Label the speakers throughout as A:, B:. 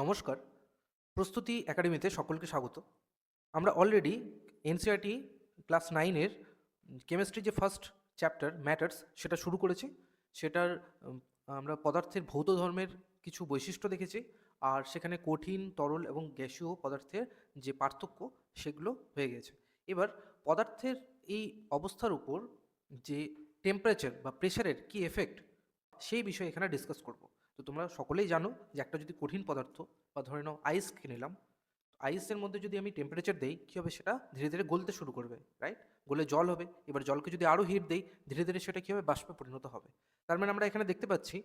A: নমস্কার। প্রস্তুতি একাডেমিতে সকলকে স্বাগত। আমরা অলরেডি এনসিআরটি ক্লাস নাইনের কেমিস্ট্রি যে ফার্স্ট চ্যাপ্টার ম্যাটার্স সেটা শুরু করেছি। সেটার আমরা পদার্থের ভৌত ধর্মের কিছু বৈশিষ্ট্য দেখেছি আর সেখানে কঠিন, তরল এবং গ্যাসীয় পদার্থের যে পার্থক্য সেগুলো হয়ে গেছে। এবার পদার্থের এই অবস্থার উপর যে টেম্পারেচার বা প্রেশারের কি এফেক্ট সেই বিষয়ে এখানে ডিসকাস করব। তো তোমরা সকলেই জানো যে একটা যদি কঠিন পদার্থ বা ধরে নাও আইস কিনে নিলাম আইসের মধ্যে যদি আমি টেম্পারেচার দেই, কী হবে সেটা? ধীরে ধীরে গলতে শুরু করবে রাইট গলে জল হবে। এবার জলকে যদি আরও হিট দেই, ধীরে ধীরে সেটা কী হবে? বাষ্পে পরিণত হবে। তার মানে আমরা এখানে দেখতে পাচ্ছি,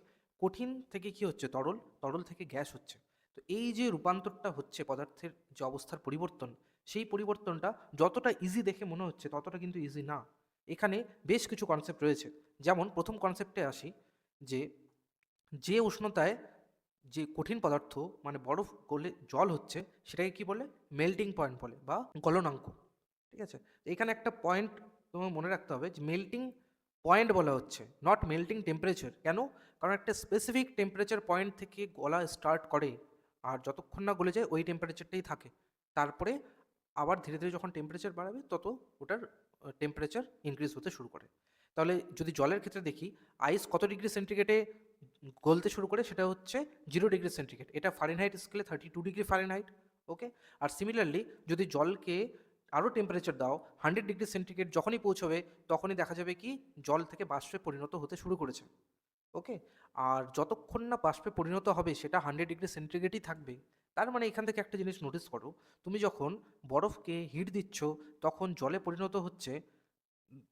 A: কঠিন থেকে কি হচ্ছে? তরল তরল থেকে গ্যাস হচ্ছে। তো এই যে রূপান্তরটা হচ্ছে পদার্থের যে অবস্থার পরিবর্তন, সেই পরিবর্তনটা যতটা ইজি দেখে মনে হচ্ছে, ততটা কিন্তু ইজি না। এখানে বেশ কিছু কনসেপ্ট রয়েছে। যেমন প্রথম কনসেপ্টে আসি যে যে উষ্ণতায় যে কঠিন পদার্থ মানে বরফ গলে জল হচ্ছে, সেটাকে কি বলে? মেল্টিং পয়েন্ট বলে বা গলনাঙ্ক। ঠিক আছে? এখানে একটা পয়েন্ট তোমার মনে রাখতে হবে যে মেল্টিং পয়েন্ট বলা হচ্ছে নট মেল্টিং টেম্পারেচার কেন? কারণ একটা স্পেসিফিক টেম্পারেচার পয়েন্ট থেকে গলা স্টার্ট করে আর যতক্ষণ না গলে যায়, ওই টেম্পারেচারটাই থাকে। তারপরে আবার ধীরে ধীরে যখন টেম্পারেচার বাড়াবে, তত ওটার টেম্পারেচার ইনক্রিজ হতে শুরু করে। তাহলে যদি জলের ক্ষেত্রে দেখি আইস কত ডিগ্রি সেন্টিগ্রেডে গলতে শুরু করে সেটা হচ্ছে জিরো ডিগ্রি সেন্টিগ্রেড এটা ফারেনহাইট স্কেলে thirty two degree Fahrenheit okay আর সিমিলারলি যদি জলকে আরও টেম্পারেচার দাও হান্ড্রেড ডিগ্রি সেন্টিগ্রেড যখনই পৌঁছবে, তখনই দেখা যাবে কি জল থেকে বাষ্পে পরিণত হতে শুরু করেছে ওকে আর যতক্ষণ না বাষ্পে পরিণত হবে, সেটা হান্ড্রেড ডিগ্রি সেন্টিগ্রেডই থাকবে। তার মানে এখান থেকে একটা জিনিস নোটিস করো, তুমি যখন বরফকে হিট দিচ্ছ, তখন জলে পরিণত হচ্ছে,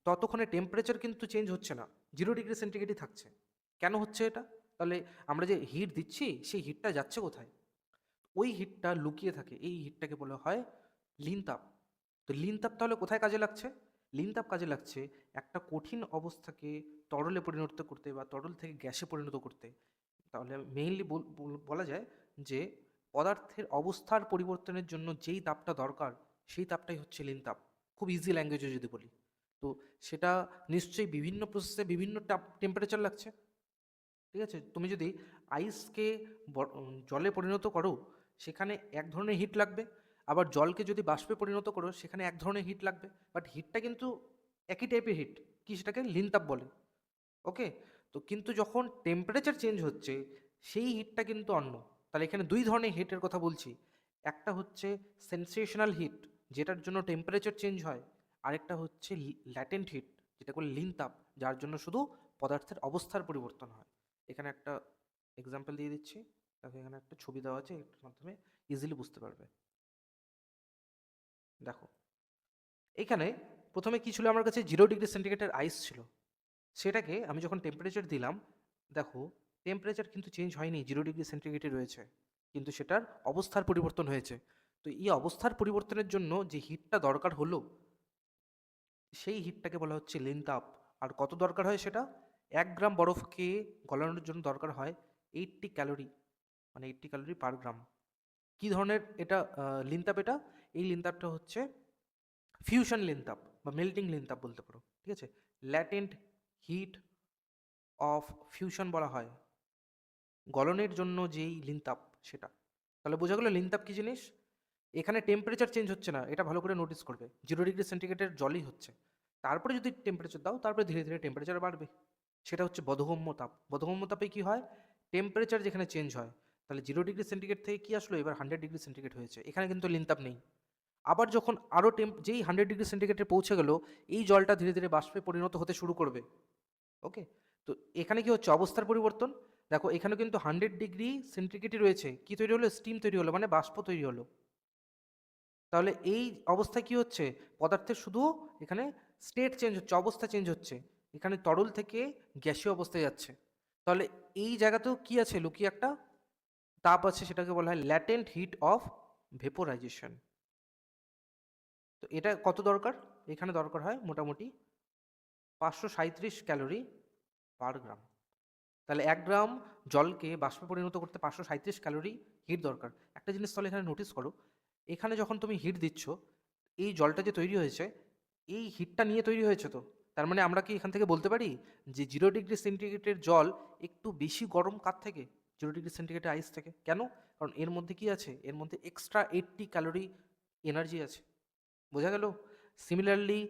A: ততক্ষণে টেম্পারেচার কিন্তু চেঞ্জ হচ্ছে না জিরো ডিগ্রি সেন্টিগ্রেডই থাকছে। কেন হচ্ছে এটা? তাহলে আমরা যে হিট দিচ্ছি, সেই হিটটা যাচ্ছে কোথায়? ওই হিটটা লুকিয়ে থাকে, এই হিটটাকে বলা হয় লিন তাপ তো লিন তাপ তাহলে কোথায় কাজে লাগছে? লিন তাপ কাজে লাগছে একটা কঠিন অবস্থাকে তরলে পরিণত করতে বা তরল থেকে গ্যাসে পরিণত করতে। তাহলে মেইনলি বলা যায় যে পদার্থের অবস্থার পরিবর্তনের জন্য যেই তাপটা দরকার, সেই তাপটাই হচ্ছে লিন তাপ খুব ইজি ল্যাঙ্গুয়েজে যদি বলি। তো সেটা নিশ্চয়ই বিভিন্ন প্রসেসে বিভিন্ন টেম্পারেচার লাগছে। ঠিক আছে? তুমি যদি আইসকে জলে পরিণত করো, সেখানে এক ধরনের হিট লাগবে। আবার জলকে যদি বাষ্পে পরিণত করো, সেখানে এক ধরনের হিট লাগবে। বাট হিটটা কিন্তু একই টাইপের হিট কি সেটাকে লিনতাপ বলে। ওকে তো কিন্তু যখন টেম্পারেচার চেঞ্জ হচ্ছে, সেই হিটটা কিন্তু অন্য। তাহলে এখানে দুই ধরনের হিটের কথা বলছি। একটা হচ্ছে সেন্সেশনাল হিট যেটার জন্য টেম্পারেচার চেঞ্জ হয়। আরেকটা হচ্ছে ল্যাটেন্ট হিট যেটা বলে লিন তাপ যার জন্য শুধু পদার্থের অবস্থার পরিবর্তন হয়। এখানে একটা এক্সাম্পল দিয়ে দিচ্ছি। দেখো এখানে একটা ছবি দেওয়া আছে, এটার মাধ্যমে ইজিলি বুঝতে পারবে। দেখো, এখানে প্রথমে কি ছিল? আমার কাছে জিরো ডিগ্রি সেন্টিগ্রেডের আইস ছিল। সেটাকে আমি যখন টেম্পারেচার দিলাম, দেখো টেম্পারেচার কিন্তু চেঞ্জ হয়নি জিরো ডিগ্রি সেন্টিগ্রেডে রয়েছে। কিন্তু সেটার অবস্থার পরিবর্তন হয়েছে। তো এই অবস্থার পরিবর্তনের জন্য যে হিটটা দরকার হলো, সেই হিটটাকে বলা হচ্ছে লিন তাপ আর কত দরকার হয় সেটা? এক গ্রাম বরফকে গলানোর জন্য দরকার হয় এইটটি ক্যালোরি মানে এইটটি ক্যালোরি পার গ্রাম কী ধরনের এটা লিনতাপ এটা? এই লিনতাপটা হচ্ছে ফিউশন লিনতাপ বা মেল্টিং লিনতাপ বলতে পারো, ঠিক আছে? ল্যাটেন্ট হিট অফ ফিউশন বলা হয়। গলনের জন্য যেই লিনতাপ সেটা। তাহলে বোঝা গেলো লিনতাপ কী জিনিস? এখানে টেম্পারেচার চেঞ্জ হচ্ছে না, এটা ভালো করে নোটিস করবে। জিরো ডিগ্রি সেন্টিগ্রেডের জলই হচ্ছে। তারপরে যদি টেম্পারেচার দাও, তারপরে ধীরে ধীরে টেম্পারেচার বাড়বে। সেটা হচ্ছে বোধগম্য তাপ। তাপে কী হয়? টেম্পারেচার যেখানে চেঞ্জ হয়, তাহলে জিরো ডিগ্রি সেন্টিগ্রেড থেকে কী আসলো? এবার হান্ড্রেড ডিগ্রি সেন্টিগ্রেড হয়েছে। এখানে কিন্তু লিনতাপ নেই। আবার যখন আরও টেম্প যেই হান্ড্রেড ডিগ্রি সেন্টিগ্রেডে পৌঁছে গেল, এই জলটা ধীরে ধীরে বাষ্পে পরিণত হতে শুরু করবে। ওকে তো এখানে কি হচ্ছে? অবস্থার পরিবর্তন। দেখো এখানে কিন্তু হান্ড্রেড ডিগ্রি সেন্টিগ্রেডই রয়েছে। কি তৈরি হলো? স্টিম তৈরি হলো মানে বাষ্প তৈরি হলো। তাহলে এই অবস্থায় কি হচ্ছে? পদার্থের শুধু এখানে স্টেট চেঞ্জ হচ্ছে, অবস্থা চেঞ্জ হচ্ছে। এখানে তরল থেকে গ্যাসীয় অবস্থায় যাচ্ছে। তাহলে এই জায়গাতেও কি আছে লুকিয়ে একটা? তাপ আছে সেটাকে বলা হয় ল্যাটেন্ট হিট অফ ভেপোরাইজেশন তো এটা কত দরকার? এখানে দরকার হয় মোটামুটি পাঁচশো সাঁত্রিশ ক্যালোরি পার গ্রাম। তাহলে এক গ্রাম জলকে বাষ্পে পরিণত করতে পাঁচশো সাঁত্রিশ ক্যালোরি হিট দরকার। একটা জিনিস তাহলে এখানে নোটিস করো, এখানে যখন তুমি হিট দিচ্ছ, এই জলটা যে তৈরি হয়েছে, এই হিটটা নিয়ে তৈরি হয়েছে তো? তার মানে আমরা কি এখান থেকে বলতে পারি যে জিরো ডিগ্রি সেন্টিগ্রেডের জল একটু বেশি গরম কার থেকে? জিরো ডিগ্রি সেন্টিগ্রেডে আইস থেকে। কেন? কারণ এর মধ্যে কি আছে? এর মধ্যে এক্সট্রা এইটটি ক্যালোরি এনার্জি আছে। বোঝা গেল? সিমিলারলি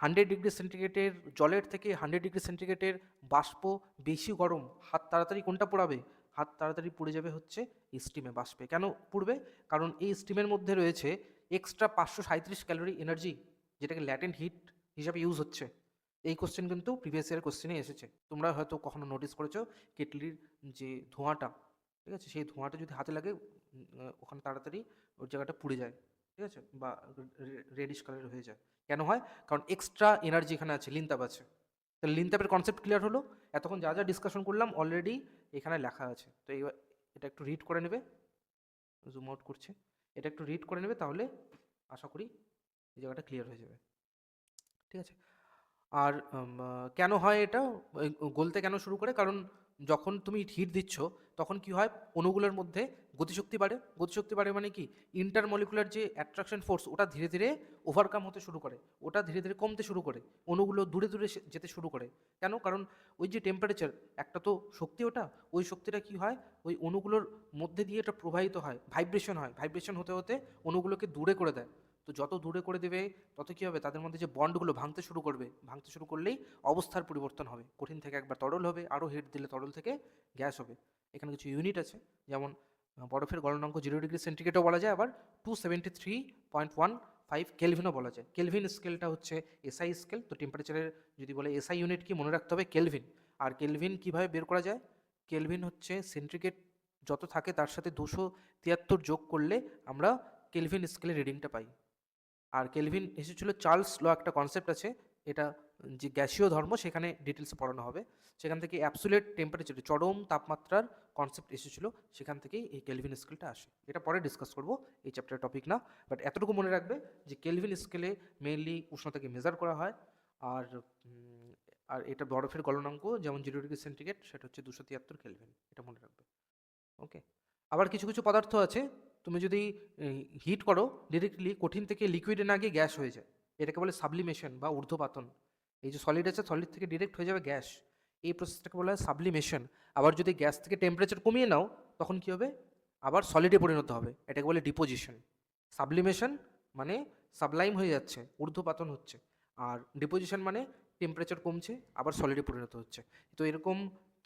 A: হান্ড্রেড ডিগ্রি সেন্টিগ্রেডের জলের থেকে হান্ড্রেড ডিগ্রি সেন্টিগ্রেডের বাষ্প বেশি গরম, হাত তাড়াতাড়ি কোনটা পোড়াবে? হাত তাড়াতাড়ি পুড়ে যাবে হচ্ছে স্টিমে বাষ্পে। কেন পুড়বে? কারণ এই স্টিমের মধ্যে রয়েছে এক্সট্রা পাঁচশো সাঁত্রিশ ক্যালোরি এনার্জি যেটাকে ল্যাটেন্ট হিট হিসাবে ইউজ হচ্ছে। এই কোশ্চেন কিন্তু প্রিভিয়াস ইয়ার কোশ্চেনে এসেছে। তোমরা হয়তো কখনো নোটিস করেছ কেটলির যে ধোঁয়াটা, ঠিক আছে? সেই ধোঁয়াটা যদি হাতে লাগে ওখানে তাড়াতাড়ি ওই জায়গাটা পুড়ে যায়, ঠিক আছে? বা রেডিশ কালারের হয়ে যায়। কেন হয়? কারণ এক্সট্রা এনার্জি এখানে আছে লিনতাপ আছে। তাহলে লিনতাপের কনসেপ্ট ক্লিয়ার হলো? এতক্ষণ যা যা ডিসকাশন করলাম অলরেডি এখানে লেখা আছে। তো এই এটা একটু রিড করে নেবে। জুম আউট করছে। এটা একটু রিড করে নেবে, তাহলে আশা করি এই জায়গাটা ক্লিয়ার হয়ে যাবে। ঠিক আছে? আর কেন হয় এটা? গলতে কেন শুরু করে? কারণ যখন তুমি হিট দিচ্ছ, তখন কি হয়? অণুগুলোর মধ্যে গতিশক্তি বাড়ে। গতিশক্তি বাড়ে মানে কি? ইন্টারমলিকুলার যে অ্যাট্রাকশন ফোর্স ওটা ধীরে ধীরে ওভারকাম হতে শুরু করে। ওটা ধীরে ধীরে কমতে শুরু করে। অণুগুলো দূরে দূরে যেতে শুরু করে। কেন? কারণ ওই যে টেম্পারেচার একটা তো শক্তি ওটা, ওই শক্তিটা কি হয়? ওই অণুগুলোর মধ্যে দিয়ে এটা প্রবাহিত হয় ভাইব্রেশন হয়। ভাইব্রেশন হতে হতে অণুগুলোকে দূরে করে দেয়। তো যত দূরে করে দেবে, তত কী হবে? তাদের মধ্যে যে বন্ডগুলো ভাঙতে শুরু করবে, ভাঙতে শুরু করলেই অবস্থার পরিবর্তন হবে। কঠিন থেকে একবার তরল হবে, আরও হিট দিলে তরল থেকে গ্যাস হবে। এখানে কিছু ইউনিট আছে, যেমন বরফের গলনাঙ্ক জিরো ডিগ্রি সেন্টিগ্রেডও বলা যায়, আবার two seventy three point one five কেলভিনও বলা যায়। কেলভিন স্কেলটা হচ্ছে এসআই স্কেল তো টেম্পারেচারের যদি বলে এসআই ইউনিট কি, মনে রাখতে হবে কেলভিন আর কেলভিন কীভাবে বের করা যায়? কেলভিন হচ্ছে সেন্ট্রিগেট যত থাকে, তার সাথে দুশো তিয়াত্তর যোগ করলে আমরা কেলভিন স্কেলের রিডিংটা পাই। আর কেলভিন এসেছিল, চার্লস ল একটা কনসেপ্ট আছে, এটা যে গ্যাসীয় ধর্ম, সেখানে ডিটেলসে পড়ানো হবে। সেখান থেকে অ্যাবসুলেট টেম্পারেচার চরম তাপমাত্রার কনসেপ্ট এসেছিল, সেখান থেকেই এই কেলভিন স্কেলটা আসে। এটা পরে ডিসকাস করব, এই চ্যাপ্টারের টপিক না। বাট এতটুকু মনে রাখবে যে কেলভিন স্কেলে মেইনলি উষ্ণতাকে মেজার করা হয়, আর আর এটা বরফের গলনাঙ্ক, যেমন জিরো ডিগ্রি সেন্টিগ্রেড সেটা হচ্ছে দুশো তিয়াত্তর কেলভিন, এটা মনে রাখবে। ওকে আবার কিছু কিছু পদার্থ আছে তুমি যদি হিট করো ডিরেক্টলি কঠিন থেকে লিকুইডে না গিয়ে গ্যাস হয়ে যায়। এটাকে বলে সাবলিমেশন বা ঊর্ধ্বপাতন। এই যে সলিড আছে সলিড থেকে ডিরেক্ট হয়ে যাবে গ্যাস এই প্রসেসটাকে বলা হয় সাবলিমেশন আবার যদি গ্যাস থেকে টেম্পারেচার কমিয়ে নাও, তখন কি হবে? আবার সলিডে পরিণত হবে। এটাকে বলে ডিপোজিশন সাবলিমেশন মানে সাবলাইম হয়ে যাচ্ছে, ঊর্ধ্বপাতন হচ্ছে। আর ডিপোজিশন মানে টেম্পারেচার কমছে, আবার সলিডে পরিণত হচ্ছে। তো এরকম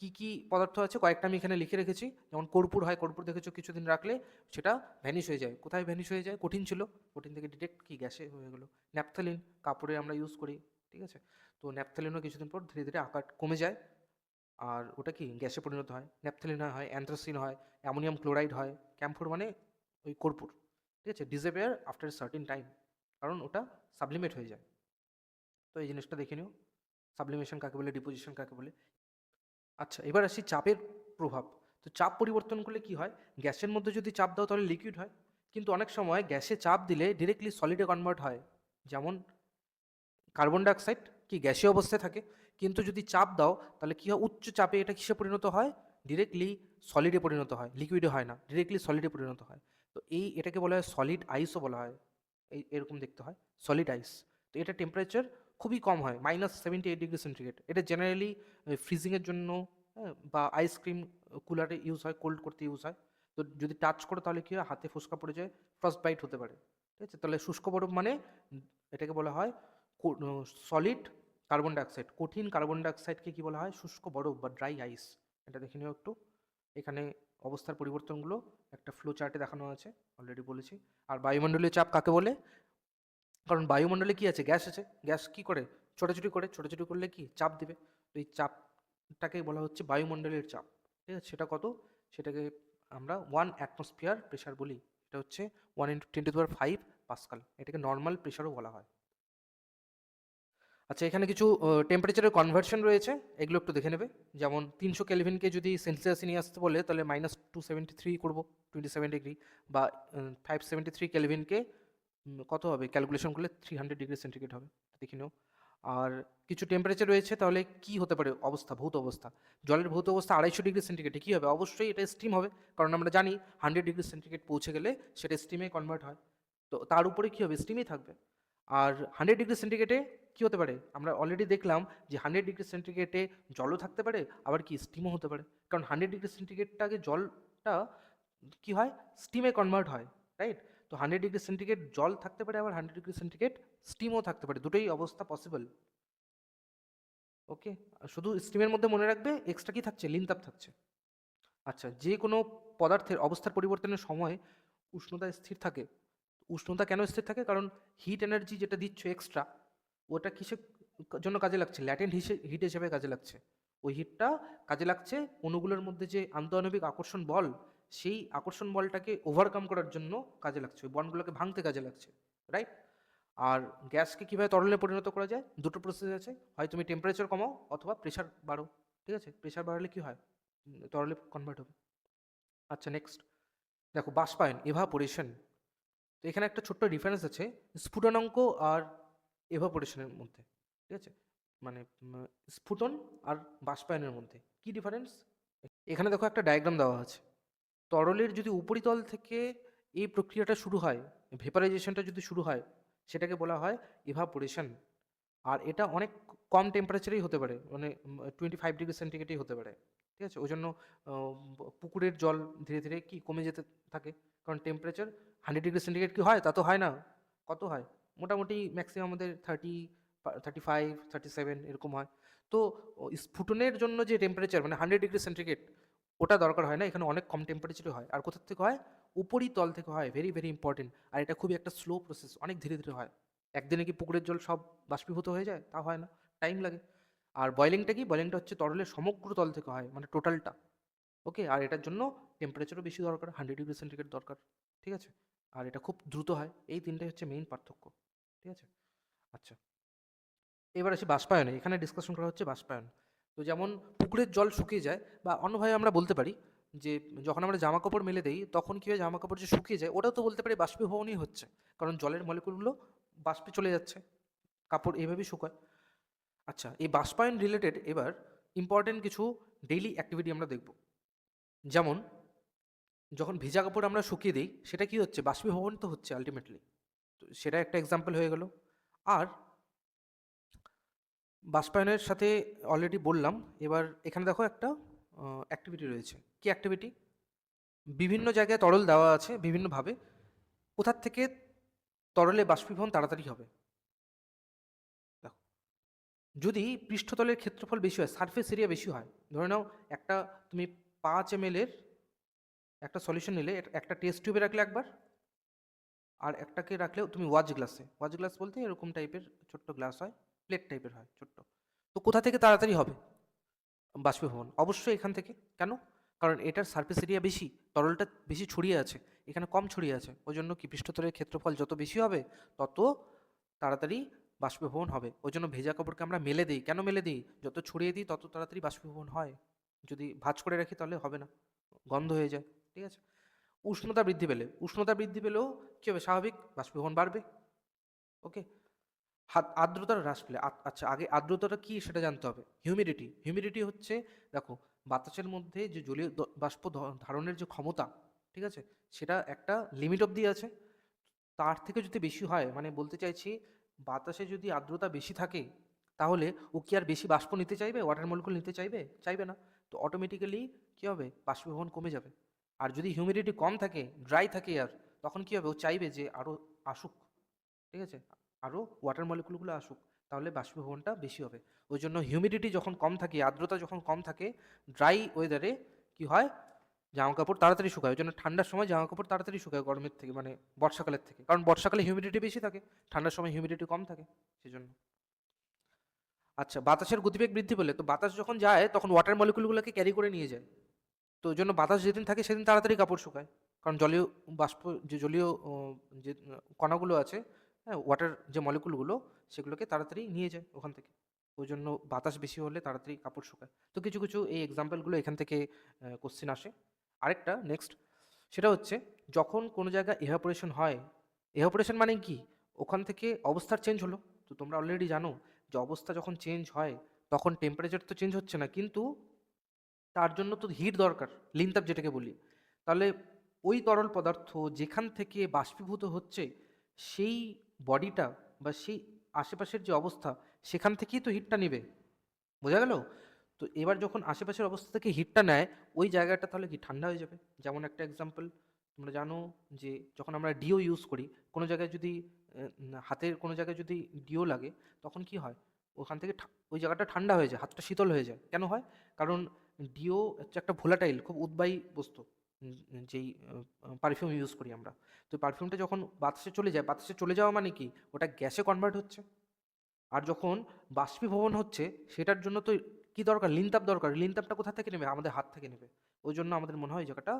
A: কি কি পদার্থ আছে কয়েকটা আমি এখানে লিখে রেখেছি। যেমন কর্পূর হয়, কর্পূর দেখেছ কিছুদিন রাখলে সেটা ভ্যানিশ হয়ে যায়। কোথায় ভ্যানিশ হয়ে যায়? কঠিন ছিল। কঠিন থেকে ডিটেক্ট কি গ্যাসে হয়ে গেলো? ন্যাপথালিন কাপড়ে আমরা ইউজ করি, ঠিক আছে? তো ন্যাপথালিনও কিছুদিন পর ধীরে ধীরে আকার কমে যায়। আর ওটা কি? গ্যাসে পরিণত হয়। ন্যাপথালিন হয়, অ্যান্থ্রাসিন হয়, অ্যামোনিয়াম ক্লোরাইড হয়। ক্যাম্ফোর মানে ওই কর্পূর, ঠিক আছে? ডিসেপিয়ার আফটার সার্টিন টাইম কারণ ওটা সাবলিমেট হয়ে যায়। তো এই জিনিসটা দেখে নিও। সাবলিমেশন কাকে বলে? ডিপোজিশন কাকে বলে? আচ্ছা এবার আসি চাপের প্রভাব। তো চাপ পরিবর্তন করলে কি হয়? গ্যাসের মধ্যে যদি চাপ দাও তাহলে লিকুইড হয়। কিন্তু অনেক সময় গ্যাসে চাপ দিলে ডিরেক্টলি সলিডে কনভার্ট হয়। যেমন কার্বন ডাইঅক্সাইড কি গ্যাসীয় অবস্থায় থাকে। কিন্তু যদি চাপ দাও তাহলে কী হয়? উচ্চ চাপে এটা কিসে পরিণত হয়? ডিরেক্টলি সলিডে পরিণত হয়। লিকুইডে হয় না ডিরেক্টলি সলিডে পরিণত হয়। তো এই এটাকে বলা হয় সলিড আইসও বলা হয়। এই, এরকম দেখতে হয়। সলিড আইস তো এটা টেম্পারেচার খুবই কম হয় minus seventy eight degree centigrade এটা জেনারেলি ফ্রিজিংয়ের জন্য হ্যাঁ, বা আইসক্রিম কুলারে ইউজ হয় কোল্ড করতে ইউজ হয়। তো যদি টাচ করো তাহলে কী হয় হাতে ফুসকা পড়ে যায় ফার্স্ট বাইট হতে পারে। ঠিক আছে? তাহলে শুষ্ক বরফ মানে এটাকে বলা হয় সলিড কার্বন ডাইঅক্সাইড কঠিন কার্বন ডাইঅক্সাইডকে কী বলা হয়? শুষ্ক বরফ বা ড্রাই আইস এটা দেখে নিও একটু। এখানে অবস্থার পরিবর্তনগুলো একটা ফ্লো চার্টে দেখানো আছে অলরেডি বলেছি। আর বায়ুমণ্ডলীয় চাপ কাকে বলে? কারণ বায়ুমণ্ডলে কি আছে? গ্যাস আছে। গ্যাস কি করে? ছোটাছুটি করে। ছোটাছুটি করলে কি? চাপ দিবে। তো এই চাপটাকে বলা হচ্ছে বায়ুমণ্ডলের চাপ। ঠিক আছে? সেটা কত? সেটাকে আমরা ওয়ান অ্যাটমসফিয়ার প্রেশার বলি। এটা হচ্ছে one into ten to power five pascal এটাকে নর্মাল প্রেশারও বলা হয়। আচ্ছা এখানে কিছু টেম্পারেচারের কনভার্সন রয়েছে। এগুলো একটু দেখে নেবে। যেমন তিনশো কেলভিনকে যদি সেলসিয়াসে নিয়ে আসতে বলে, তাহলে মাইনাস টু সেভেন্টি থ্রি করব টোয়েন্টি সেভেন ডিগ্রি বা ফাইভ সেভেন্টি থ্রি কেলভিনকে কত হবে? ক্যালকুলেশন করলে থ্রি হান্ড্রেড ডিগ্রি সেন্টিগ্রেড হবে। দেখে নিও। আর কিছু টেম্পারেচার রয়েছে, তাহলে কি হতে পারে? অবস্থা, ভৌত অবস্থা। জলের ভৌত অবস্থা আড়াইশো ডিগ্রি সেন্টিগ্রেডে কী হবে? অবশ্যই এটা স্টিম হবে। কারণ আমরা জানি হান্ড্রেড ডিগ্রি সেন্টিগ্রেড পৌঁছে গেলে সেটা স্টিমে কনভার্ট হয়। তো তার উপরে কী হবে? স্টিমই থাকবে। আর হান্ড্রেড ডিগ্রি সেন্টিগ্রেডে কী হতে পারে? আমরা অলরেডি দেখলাম যে হান্ড্রেড ডিগ্রি সেন্টিগ্রেডে জলও থাকতে পারে, আবার কি স্টিমও হতে পারে। কারণ হান্ড্রেড ডিগ্রি সেন্টিগ্রেডটা আগে জলটা কী হয়? স্টিমে কনভার্ট হয় রাইট তো হান্ড্রেড ডিগ্রি সেন্টিগ্রেড জল থাকতে পারে, আবার হান্ড্রেড ডিগ্রি সেন্টিগ্রেড স্টিমও থাকতে পারে। দুটোই অবস্থা পসিবল ওকে শুধু স্টিমের মধ্যে মনে রাখবে এক্সট্রা কি থাকছে? লিনতাপ থাকছে। আচ্ছা যে কোনো পদার্থের অবস্থার পরিবর্তনের সময় উষ্ণতা স্থির থাকে। উষ্ণতা কেন স্থির থাকে? কারণ হিট এনার্জি যেটা দিচ্ছ এক্সট্রা ওটা কিসের জন্য কাজে লাগছে? ল্যাটেন্ট হিট হিসেবে কাজে লাগছে। ওই হিটটা কাজে লাগছে অণুগুলোর মধ্যে যে আন্তঃআণবিক আকর্ষণ বল সেই আকর্ষণ বলটাকে ওভারকাম করার জন্য কাজে লাগছে, ওই বন্ডগুলোকে ভাঙতে কাজে লাগছে রাইট আর গ্যাসকে কীভাবে তরলে পরিণত করা যায়? দুটো প্রসেস আছে, হয় তুমি টেম্পারেচার কমাও অথবা প্রেশার বাড়ো ঠিক আছে? প্রেশার বাড়ালে কী হয়? তরলে কনভার্ট হবে। আচ্ছা নেক্সট দেখো বাষ্পায়ন এভাপোরেশন তো এখানে একটা ছোট্ট ডিফারেন্স আছে, স্ফুটনাঙ্ক আর এভাপোরেশনের মধ্যে, ঠিক আছে? মানে স্ফুটন আর বাষ্পায়নের মধ্যে, কি ডিফারেন্স এখানে দেখো একটা ডায়াগ্রাম দেওয়া আছে তরলের যদি উপরিতল থেকে এই প্রক্রিয়াটা শুরু হয় ভেপারাইজেশনটা যদি শুরু হয়, সেটাকে বলা হয় ইভাপোরেশন আর এটা অনেক কম টেম্পারেচারেই হতে পারে মানে টোয়েন্টি ফাইভ ডিগ্রি সেন্টিগ্রেডেই হতে পারে, ঠিক আছে? ওই জন্য পুকুরের জল ধীরে ধীরে কি কমে যেতে থাকে? কারণ টেম্পারেচার হান্ড্রেড ডিগ্রি সেন্টিগ্রেড কি হয়? তা তো হয় না। কত হয়? মোটামুটি ম্যাক্সিমাম আমাদের thirty thirty five thirty seven এরকম হয়। তো স্ফুটনের জন্য যে টেম্পারেচার মানে হান্ড্রেড ডিগ্রি সেন্টিগ্রেড ওটা দরকার হয় না, এখানে অনেক কম টেম্পারেচারে হয়। আর কোথা থেকে হয়? উপরই তল থেকে হয় ভেরি ভেরি ইম্পর্টেন্ট আর এটা খুবই একটা স্লো প্রসেস অনেক ধীরে ধীরে হয়। একদিনে কি পুকুরের জল সব বাষ্পীভূত হয়ে যায়? তা হয় না টাইম লাগে। আর বয়লিংটা কি? বয়লিংটা হচ্ছে তরলের সমগ্র তল থেকে হয় মানে টোটালটা ওকে আর এটার জন্য টেম্পারেচারও বেশি দরকার হান্ড্রেড ডিগ্রি সেন্টিগ্রেড দরকার। ঠিক আছে? আর এটা খুব দ্রুত হয়, এই তিনটাই হচ্ছে মেইন পার্থক্য। ঠিক আছে? আচ্ছা। এবার আসি বাষ্পায়নে, এখানে ডিসকাশন করা হচ্ছে বাষ্পায়ন। তো যেমন পুকুরের জল শুকিয়ে যায় বা অন্যভাবে আমরা বলতে পারি যে যখন আমরা জামা কাপড় মেলে দিই, তখন কী হয় জামা কাপড় যে শুকিয়ে যায়, ওটাও তো বলতে পারি বাষ্পীভবনই হচ্ছে। কারণ জলের মলিকুলগুলো বাষ্পে চলে যাচ্ছে, কাপড় এইভাবেই শুকায়। আচ্ছা এই বাষ্পায়ন রিলেটেড এবার ইম্পর্টেন্ট কিছু ডেইলি অ্যাক্টিভিটি আমরা দেখব। যেমন, যখন ভেজা কাপড় আমরা শুকিয়ে দিই, সেটা কি হচ্ছে? বাষ্পীভবন তো হচ্ছে আলটিমেটলি তো সেটা একটা এক্সাম্পল হয়ে গেল। আর বাষ্পায়নের সাথে অলরেডি বললাম। এবার এখানে দেখো একটা অ্যাক্টিভিটি রয়েছে। কি অ্যাক্টিভিটি বিভিন্ন জায়গায় তরল দেওয়া আছে বিভিন্নভাবে। কোথার থেকে তরলে বাষ্পীভবন তাড়াতাড়ি হবে? দেখো। যদি পৃষ্ঠতলের ক্ষেত্রফল বেশি হয় সারফেস এরিয়া বেশি হয়, ধরে নাও একটা, তুমি পাঁচ এম এর একটা সলিউশন নিলে একটা টেস্ট টিউবে রাখলে একবার, আর একটাকে রাখলেও তুমি ওয়াচ গ্লাসে ওয়াচ গ্লাস বলতে এরকম টাইপের ছোট্ট গ্লাস হয়। প্লেট টাইপের হয়, ছোট্ট। তো কোথা থেকে তাড়াতাড়ি হবে? বাষ্পীভবন। অবশ্যই এখান থেকে। কেন? কারণ এটার সারফেস এরিয়া বেশি, তরলটা বেশি ছড়িয়ে আছে, এখানে কম ছড়িয়ে আছে। ওই জন্য কি পৃষ্ঠতলের ক্ষেত্রফল যত বেশি হবে, তত তাড়াতাড়ি বাষ্পীভবন হবে। ওই জন্য ভেজা কাপড়কে আমরা মেলে দিই। কেন মেলে দিই? যত ছড়িয়ে দিই, তত তাড়াতাড়ি বাষ্পীভবন হয়। যদি ভাঁজ করে রাখি, তাহলে হবে না। গন্ধ হয়ে যায়। ঠিক আছে? উষ্ণতা বৃদ্ধি পেলে, উষ্ণতা বৃদ্ধি পেলেও কী হবে? স্বাভাবিক বাষ্পীভবন বাড়বে। ওকে? হাত, আর্দ্রতার হ্রাস পেলে। আচ্ছা আগে আর্দ্রতাটা কি সেটা জানতে হবে। হিউমিডিটি হিউমিডিটি হচ্ছে, দেখো, বাতাসের মধ্যে যে জলীয় বাষ্প ধারণের যে ক্ষমতা, ঠিক আছে? সেটা একটা লিমিট অবধি আছে। তার থেকে যদি বেশি হয় মানে বলতে চাইছি, বাতাসে যদি আর্দ্রতা বেশি থাকে, তাহলে ও কি আর বেশি বাষ্প নিতে চাইবে? ওয়াটার মলিকুল নিতে চাইবে? চাইবে না। তো অটোমেটিক্যালি কী হবে? বাষ্পীভবন কমে যাবে। আর যদি হিউমিডিটি কম থাকে ড্রাই থাকে আর, তখন কী হবে? ও চাইবে যে আরও আসুক। ঠিক আছে? আরও ওয়াটার মলিকুলগুলো আসুক, তাহলে বাষ্পীভবনটা বেশি হবে। ওই জন্য হিউমিডিটি যখন কম থাকে, আর্দ্রতা যখন কম থাকে ড্রাই ওয়েদারে কি হয়? জামা কাপড় তাড়াতাড়ি শুকায়। ওই জন্য ঠান্ডার সময় জামা কাপড় তাড়াতাড়ি শুকায় গরমের থেকে মানে বর্ষাকালের থেকে। কারণ বর্ষাকালে হিউমিডিটি বেশি থাকে, ঠান্ডার সময় হিউমিডিটি কম থাকে, সেজন্য। আচ্ছা বাতাসের গতিবেগ বৃদ্ধি পেলে, তো বাতাস যখন যায়, তখন ওয়াটার মলিকুলগুলোকে ক্যারি করে নিয়ে যায়। তো ওই জন্য বাতাস যেদিন থাকে, সেদিন তাড়াতাড়ি কাপড় শুকায়। কারণ জলীয় বাষ্প, যে জলীয় যে, কণাগুলো আছে হ্যাঁ ওয়াটার যে মলিকুলগুলো সেগুলোকে তাড়াতাড়ি নিয়ে যায় ওখান থেকে। ওই জন্য বাতাস বেশি হলে তাড়াতাড়ি কাপড় শুকায়। তো কিছু কিছু এই এক্সাম্পলগুলো এখান থেকে কোশ্চেন আসে। আরেকটা নেক্সট সেটা হচ্ছে যখন কোনো জায়গায় এভাপোরেশন হয় এভাপোরেশন মানে কি? ওখান থেকে অবস্থার চেঞ্জ হলো। তো তোমরা অলরেডি জানো যে অবস্থা যখন চেঞ্জ হয়, তখন টেম্পারেচার তো চেঞ্জ হচ্ছে না, কিন্তু তার জন্য তো হিট দরকার লিনতাপ যেটাকে বলি। তাহলে ওই তরল পদার্থ যেখান থেকে বাষ্পীভূত হচ্ছে, সেই বডিটা বা সেই আশেপাশের যে অবস্থা, সেখান থেকেই তো হিটটা নেবে। বোঝা গেল? তো এবার যখন আশেপাশের অবস্থা থেকে হিটটা নেয়, ওই জায়গাটা তাহলে কি ঠান্ডা হয়ে যাবে? যেমন একটা এক্সাম্পল তোমরা জানো যে যখন আমরা ডিও ইউজ করি, কোনো জায়গায় যদি হাতের কোনো জায়গায় যদি ডিও লাগে, তখন কি হয়? ওখান থেকে ওই জায়গাটা ঠান্ডা হয়ে যায়, হাতটা শীতল হয়ে যায়। কেন হয়? কারণ ডিও হচ্ছে একটা ভোলাটাইল খুব উদ্বায়ী বস্তু। যেই পারফিউম ইউজ করি আমরা। তো পারফিউমটা যখন বাতাসে চলে যায়, বাতাসে চলে যাওয়া মানে কি? ওটা গ্যাসে কনভার্ট হচ্ছে। আর যখন বাষ্পীভবন হচ্ছে, সেটার জন্য তো কি দরকার? লিনতাপ দরকার। লিনতাপটা কোথা থেকে নেবে? আমাদের হাত থেকে নেবে। ওই জন্য আমাদের মনে হয় জায়গাটা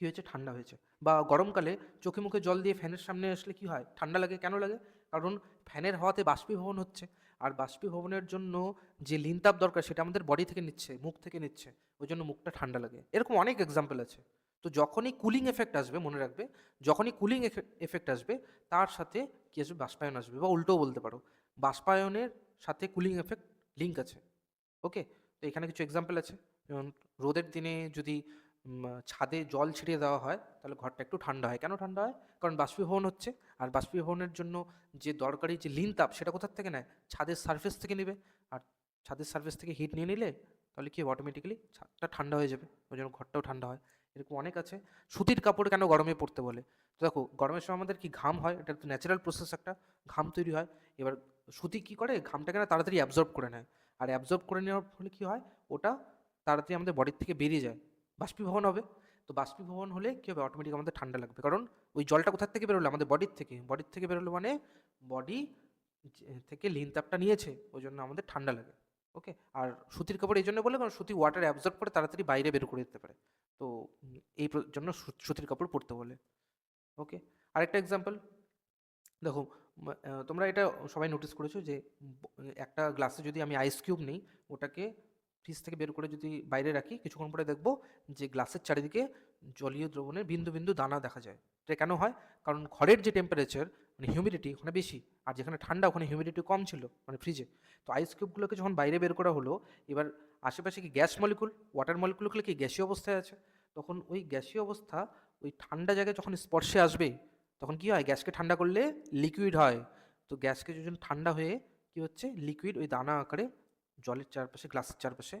A: কি হয়েছে? ঠান্ডা হয়েছে। বা গরমকালে চোখে মুখে জল দিয়ে ফ্যানের সামনে আসলে কি হয়? ঠান্ডা লাগে। কেন লাগে? কারণ ফ্যানের হাওয়াতে বাষ্পীভবন হচ্ছে। আর বাষ্পীভবনের জন্য যে লিনতাপ দরকার সেটা আমাদের বডি থেকে নিচ্ছে, মুখ থেকে নিচ্ছে, ওই জন্য মুখটা ঠান্ডা লাগে। এরকম অনেক এক্সাম্পল আছে। তো যখনই কুলিং এফেক্ট আসবে, মনে রাখবে, যখনই কুলিং এফেক্ট আসবে, তার সাথে কি আসবে? বাষ্পায়ন আসবে বা উল্টো বলতে পারো। বাষ্পায়নের সাথে কুলিং এফেক্ট লিঙ্ক আছে। ওকে তো এখানে কিছু এক্সাম্পল আছে। যেমন রোদের দিনে যদি ছাদে জল ছিটিয়ে দেওয়া হয়, তাহলে ঘরটা একটু ঠান্ডা হয়। কেন ঠান্ডা হয়? কারণ বাষ্পীভবন হচ্ছে। আর বাষ্পীভবনের জন্য যে দরকারি যে লিন তাপ, সেটা কোথার থেকে নেয়? ছাদের সারফেস থেকে নেবে। আর ছাদের সারফেস থেকে হিট নিয়ে নিলে, তাহলে কি অটোমেটিক্যালি ছাদটা ঠান্ডা হয়ে যাবে। ওই জন্য ঘরটাও ঠান্ডা হয়। এরকম অনেক আছে। সুতির কাপড় কেন গরমে পরতে বলে? তো দেখো, গরমের সময় আমাদের কি ঘাম হয়? এটা তো ন্যাচারাল প্রসেস একটা। ঘাম তৈরি হয়। এবার সুতি কি করে? ঘামটাকে না তাড়াতাড়ি অ্যাবজর্ব করে নেয়। আর অ্যাবজর্ব করে নেওয়ার ফলে কি হয়? ওটা তাড়াতাড়ি আমাদের বডির থেকে বেরিয়ে যায়। বাষ্পীভবন হবে। তো বাষ্পীভবন হলে কী হবে? অটোমেটিক আমাদের ঠান্ডা লাগবে। কারণ ওই জলটা কোথার থেকে বেরোলো? আমাদের বডির থেকে। বডির থেকে বেরোলো মানে বডি থেকে লিন তাপটা নিয়েছে। ওই জন্য আমাদের ঠান্ডা লাগে। ওকে আর সুতির কাপড় এই জন্য বলে, কারণ সুতি ওয়াটার অ্যাবজর্ব করে তাড়াতাড়ি বাইরে বের করে দিতে পারে। তো এই জন্য সুতির কাপড় পরতে বলে। ওকে আরেকটা এক্সাম্পল দেখো তোমরা এটা সবাই নোটিস করেছ যে একটা গ্লাসে যদি আমি আইস কিউব নিই, ওটাকে ফ্রিজ থেকে বের করে যদি বাইরে রাখি, কিছুক্ষণ পরে দেখব যে গ্লাসের চারিদিকে জলীয় দ্রবণের বিন্দু বিন্দু দানা দেখা যায়। এটা কেন হয়? কারণ ঘরের যে টেম্পারেচার মানে হিউমিডিটি ওখানে বেশি, আর যেখানে ঠান্ডা ওখানে হিউমিডিটি কম ছিল মানে ফ্রিজে তো আইস কিউবগুলোকে যখন বাইরে বের করা হলো, এবার আশেপাশে কি গ্যাস মলিকুল ওয়াটার মলিকুলগুলো কি গ্যাসীয় অবস্থায় আছে? তখন ওই গ্যাসীয় অবস্থা, ওই ঠান্ডা জায়গায় যখন স্পর্শে আসবে, তখন কি হয়? গ্যাসকে ঠান্ডা করলে লিকুইড হয়। তো গ্যাসকে যখন ঠান্ডা হয়ে কি হচ্ছে? লিকুইড ওই দানা আকারে জলের চারপাশে, গ্লাসের চারপাশে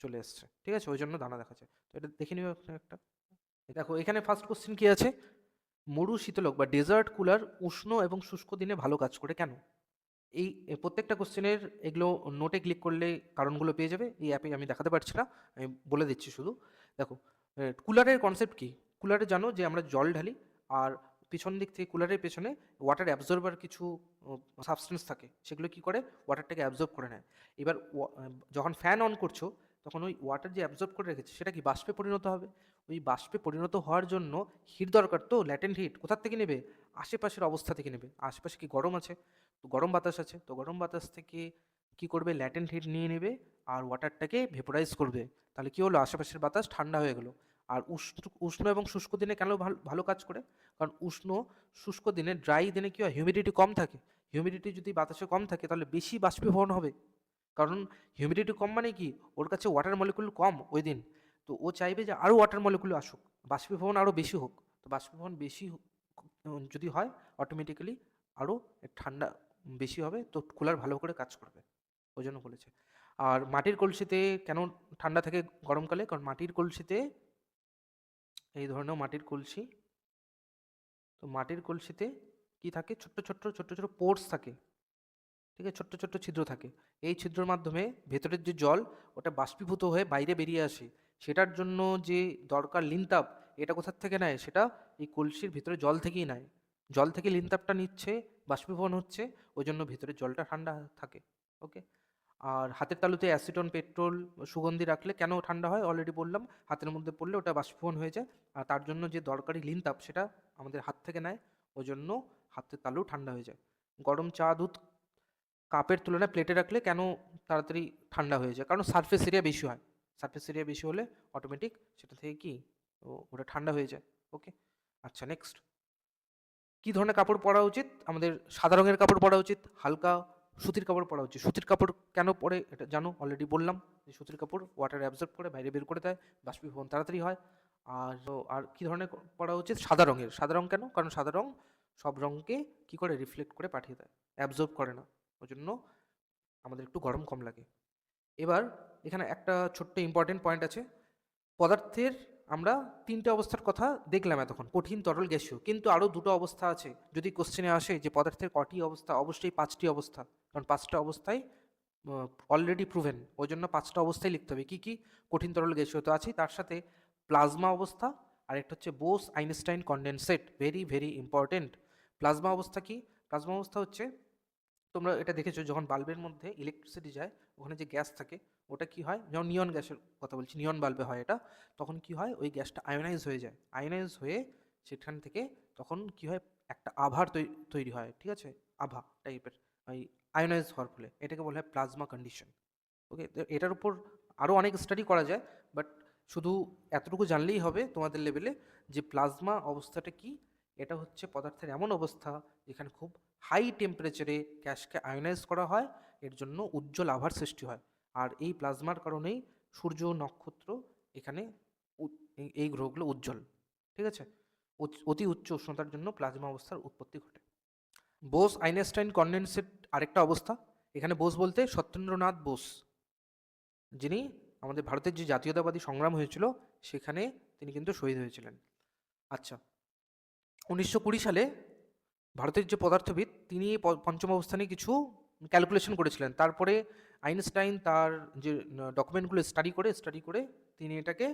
A: চলে এসছে। ঠিক আছে? ওই জন্য দানা দেখা যায় তো এটা দেখে নিও একটা। দেখো, এখানে ফার্স্ট কোশ্চেন কি আছে? মরু শীতলক বা ডেজার্ট কুলার উষ্ণ এবং শুষ্ক দিনে ভালো কাজ করে কেন? এই প্রত্যেকটা কোশ্চেনের এগুলো নোটে ক্লিক করলে কারণগুলো পেয়ে যাবে। এই অ্যাপে আমি দেখাতে পারছি না, আমি বলে দিচ্ছি শুধু। দেখো কুলারের কনসেপ্ট কি? কুলারে জানো যে আমরা জল ঢালি আর পিছন দিক থেকে কুলারের পেছনে ওয়াটার অ্যাবজর্বার কিছু সাবস্টেন্স থাকে, সেগুলো কি করে? ওয়াটারটাকে অ্যাবজর্ব করে নেয়। এবার যখন ফ্যান অন করছ, তখন ওই ওয়াটার যে অ্যাবজর্ব করে রেখেছে, সেটা কি বাষ্পে পরিণত হবে? ওই বাষ্পে পরিণত হওয়ার জন্য হিট দরকার তো ল্যাটেন্ট হিট কোথার থেকে নেবে? আশেপাশের অবস্থা থেকে নেবে। আশেপাশে কি গরম আছে? তো গরম বাতাস আছে। তো গরম বাতাস থেকে কি করবে? ল্যাটেন্ট হিট নিয়ে নেবে আর ওয়াটারটাকে ভেপোরাইজ করবে। তাহলে কি হলো? আশেপাশের বাতাস ঠান্ডা হয়ে গেলো। আর উষ্ণ উষ্ণ এবং শুষ্ক দিনে কেন ভালো ভালো কাজ করে? কারণ উষ্ণ, শুষ্ক দিনে ড্রাই দিনে কি হয়? হিউমিডিটি কম থাকে। হিউমিডিটি যদি বাতাসে কম থাকে, তাহলে বেশি বাষ্পীভবন হবে। কারণ হিউমিডিটি কম মানে কি? ওর কাছে ওয়াটার মলিকুল কম ওই দিন তো ও চাইবে যে আরও ওয়াটার মলিকুল আসুক। বাষ্পীভবন আরও বেশি হোক। তো বাষ্পীভবন বেশি যদি হয় অটোমেটিক্যালি আরও ঠান্ডা বেশি হবে, তো কুলার ভালো করে কাজ করবে। ওই জন্য বলেছে। আর মাটির কলসিতে কেন ঠান্ডা থাকে গরমকালে? কারণ মাটির কলসিতে এই ধরনের মাটির কলসি। তো মাটির কলসিতে কি থাকে? ছোট্ট ছোট্ট ছোট্ট ছোট্ট পোর্স থাকে। ঠিক আছে? ছোট্ট ছোট্ট ছিদ্র থাকে। এই ছিদ্রর মাধ্যমে ভেতরের যে জল, ওটা বাষ্পীভূত হয়ে বাইরে বেরিয়ে আসে। সেটার জন্য যে দরকার লিনতাপ এটা কোথার থেকে নেয়? সেটা এই কলসির ভিতরে জল থেকেই নেয়। জল থেকে লিনতাপটা নিচ্ছে, বাষ্পীভবন হচ্ছে, ওই জন্য ভিতরে জলটা ঠান্ডা থাকে। ওকে আর হাতের তালুতে অ্যাসিটন, পেট্রোল সুগন্ধি রাখলে কেন ঠান্ডা হয়? অলরেডি বললাম, হাতের মধ্যে পড়লে ওটা বাষ্পীভবন হয়ে যায়। আর তার জন্য যে দরকারি লিন তাপ সেটা আমাদের হাত থেকে নেয় ওই জন্য হাতের তালু ঠান্ডা হয়ে যায়। গরম চা, দুধ কাপের তুলনায় প্লেটে রাখলে কেন তাড়াতাড়ি ঠান্ডা হয়ে যায়? কারণ সারফেস এরিয়া বেশি হয়। সারফেস এরিয়া বেশি হলে অটোমেটিক সেটা থেকে কি? ওটা ঠান্ডা হয়ে যায়। ওকে আচ্ছা নেক্সট কী ধরনের কাপড় পরা উচিত? আমাদের সাদা রঙের কাপড় পরা উচিত? হালকা সুতির কাপড় পরা উচিত। সুতির কাপড় কেন পরে? এটা জানো অলরেডি বললাম যে সুতির কাপড় ওয়াটার অ্যাবজর্ব করে বাইরে বের করে দেয়, বাষ্পীভবন তাড়াতাড়ি হয়। আর আর কী ধরনের পরা উচিত? সাদা রঙের। সাদা রঙ কেন? কারণ সাদা রঙ সব রঙকে কী করে? রিফ্লেক্ট করে পাঠিয়ে দেয়। অ্যাবজর্ব করে না। ওই জন্য আমাদের একটু গরম কম লাগে। এবার এখানে একটা ছোট্ট ইম্পর্টেন্ট পয়েন্ট আছে। পদার্থের আমরা তিনটে অবস্থার কথা দেখলাম এতক্ষণ। কঠিন, তরল, গ্যাসীয়। কিন্তু আরও দুটো অবস্থা আছে। যদি কোশ্চেনে আসে যে পদার্থের কটি অবস্থা? অবশ্যই পাঁচটি অবস্থা। কারণ পাঁচটা অবস্থায় অলরেডি প্রুভেন ওই জন্য পাঁচটা অবস্থায় লিখতে হবে। কী কী? কঠিন তরল গ্যাসীয় তো আছেই, তার সাথে প্লাজমা অবস্থা আর একটা হচ্ছে Bose Einstein condensate very very important plasma অবস্থা কি? প্লাজমা অবস্থা হচ্ছে, তোমরা এটা দেখেছ, যখন বাল্বের মধ্যে ইলেকট্রিসিটি যায়, ওখানে যে গ্যাস থাকে, ওটা কি হয়? যেমন নিয়ন গ্যাসের কথা বলছি নিয়ন বাল্বে হয় এটা, তখন কি হয়? ওই গ্যাসটা আয়োনাইজ হয়ে যায়। আয়োনাইজ হয়ে সেখান থেকে তখন কি হয়? একটা আভার তৈরি হয়, ঠিক আছে? আভা টাইপের ওই আয়োনাইজ হওয়ার ফলে, এটাকে বলা হয় প্লাজমা কন্ডিশন। ওকে এটার উপর আরও অনেক স্টাডি করা যায় বাট শুধু এতটুকু জানলেই হবে তোমাদের লেভেলে যে প্লাজমা অবস্থাটা কি, এটা হচ্ছে পদার্থের এমন অবস্থা যেখানে খুব হাই টেম্পারেচারে গ্যাসকে আয়োনাইজ করা হয়, এর জন্য উজ্জ্বল আভার সৃষ্টি হয়। আর এই প্লাজমার কারণেই সূর্য, নক্ষত্র এখানে এই গ্রহগুলো উজ্জ্বল, ঠিক আছে? অতি উচ্চ উষ্ণতার জন্য প্লাজমা অবস্থার উৎপত্তি ঘটে। বোস আইনস্টাইন কন্ডেন্সেট আরেকটা অবস্থা। এখানে বোস বলতে সত্যেন্দ্রনাথ বোস, যিনি আমাদের ভারতের যে জাতীয়তাবাদী সংগ্রাম হয়েছিল, সেখানে তিনি কিন্তু শহীদ হয়েছিলেন। আচ্ছা উনিশশো কুড়ি সালে ভারতের যে পদার্থবিদ, তিনি পঞ্চম অবস্থানে কিছু ক্যালকুলেশন করেছিলেন। তারপরে আইনস্টাইন তার যে ডকুমেন্টগুলো স্টাডি করে স্টাডি করে তিনি এটাকে,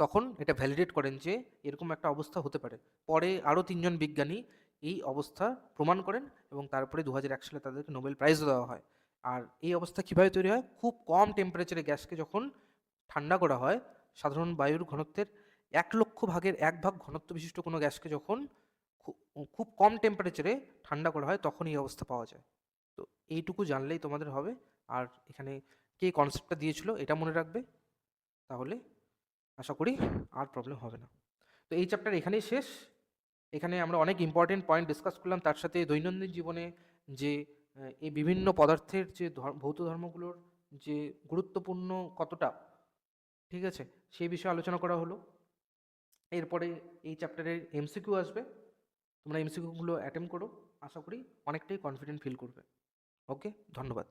A: তখন এটা ভ্যালিডেট করেন যে এরকম একটা অবস্থা হতে পারে। পরে আরও তিনজন বিজ্ঞানী এই অবস্থা প্রমাণ করেন এবং তারপরে দু হাজার এক সালে তাদেরকে নোবেল প্রাইজও দেওয়া হয়। আর এই অবস্থা কীভাবে তৈরি হয়? খুব কম টেম্পারেচারে গ্যাসকে যখন ঠান্ডা করা হয়, সাধারণ বায়ুর ঘনত্বের এক লক্ষ ভাগের এক ভাগ ঘনত্ব বিশিষ্ট কোনো গ্যাসকে যখন খুব কম টেম্পারেচারে ঠান্ডা করা হয়, তখন এই অবস্থা পাওয়া যায়। তো এইটুকু জানলেই তোমাদের হবে। আর এখানে কে কনসেপ্টটা দিয়েছিল এটা মনে রাখবে? তাহলে আশা করি আর প্রবলেম হবে না। তো এই চ্যাপ্টার এখানেই শেষ। এখানে আমরা অনেক ইম্পর্টেন্ট পয়েন্ট ডিসকাস করলাম। তার সাথে দৈনন্দিন জীবনে যে এই বিভিন্ন পদার্থের যে ভৌত ধর্মগুলোর যে গুরুত্বপূর্ণ কতটা, ঠিক আছে? সেই বিষয়ে আলোচনা করা হলো। এরপরে এই চ্যাপ্টারের এমসিকিউ আসবে। তোমরা এমসিকিউগুলো অ্যাটেম্প করো। আশা করি অনেকটাই কনফিডেন্ট ফিল করবে। ওকে ধন্যবাদ।